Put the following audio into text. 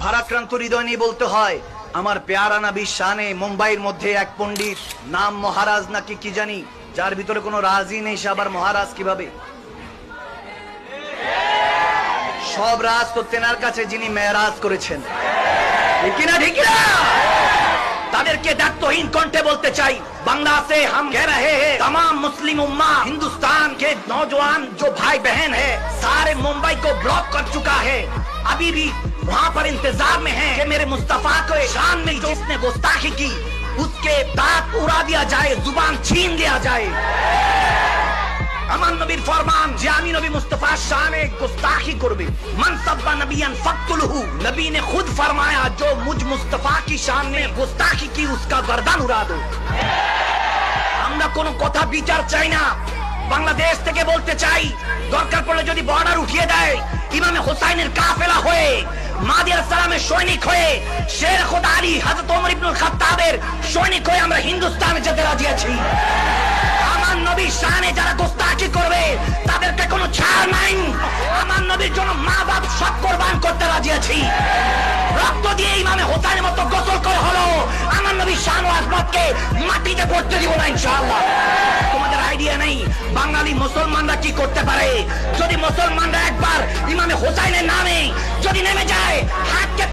ভারাক্রান্ত হৃদয় নিয়ে বলতে হয় আমার পেয়ারা নাবি শানে মুম্বাইয়ের মধ্যে এক পণ্ডিত নাম মহারাজ নাকি কি জানি যার ভিতরে কোনো রাজই নেই সে আবার মহারাজ কিভাবে সব রাজ তো তেনার কাছে যিনি মেয়েরাজ করেছেন ঠিক কিনা ঠিক কিনা তাদেরকে দায়িত্বহীন কণ্ঠে বলতে চাই बांग्ला से हम कह रहे हैं तमाम मुस्लिम उम्मा हिंदुस्तान के नौजवान जो भाई बहन है सारे मुंबई को ब्लॉक कर चुका है अभी भी वहाँ पर इंतजार में है कि मेरे मुस्तफा को शान में जो इसने गुस्ताखी की उसके दांत उड़ा दिया जाए जुबान छीन लिया जाए আমার নবীর ফরমান যে আমি নবী মুস্তফা শানে गुस्ताखी করবে मन सब्बा नबियन फक्तुलहु नबी ने खुद फरमाया जो मुझ मुस्तफा की शान में गुस्ताखी की उसका गर्दन उड़ा दो আমরা কোনো কথা বিচার চাই না বাংলাদেশ থেকে বলতে চাই দরকার পড়লে যদি বর্ডার উঠিয়ে দেয় ইমামে হোসাইনের কাফেলা হয়ে মাদি সালামের সৈনিক হয়ে, শের খোদা আলী হাজরত ওমর ইবনুল খাত্তাবের সৈনিক হয়ে আমরা হিন্দুস্তানে যেতে রাজি আছি। আমার নবীর শানে যারা গোস্তাকি করবে, তাদেরকে কোনো ছাড় নাই। আমার নবীর জন্য মা বাপ সব কোরবান করতে রাজি আছি। রক্ত দিয়ে ইমামে হোসাইনের মতো গোসল করে হলো। আমার নবীর শান ও আজমতকে মাটিতে পড়তে দিব না ইনশাআল্লাহ। বাঙালি মুসলমানরা কি করতে পারে? যদি মুসলমানরা একবার ইমামে হোসাইনের নামে যদি নেমে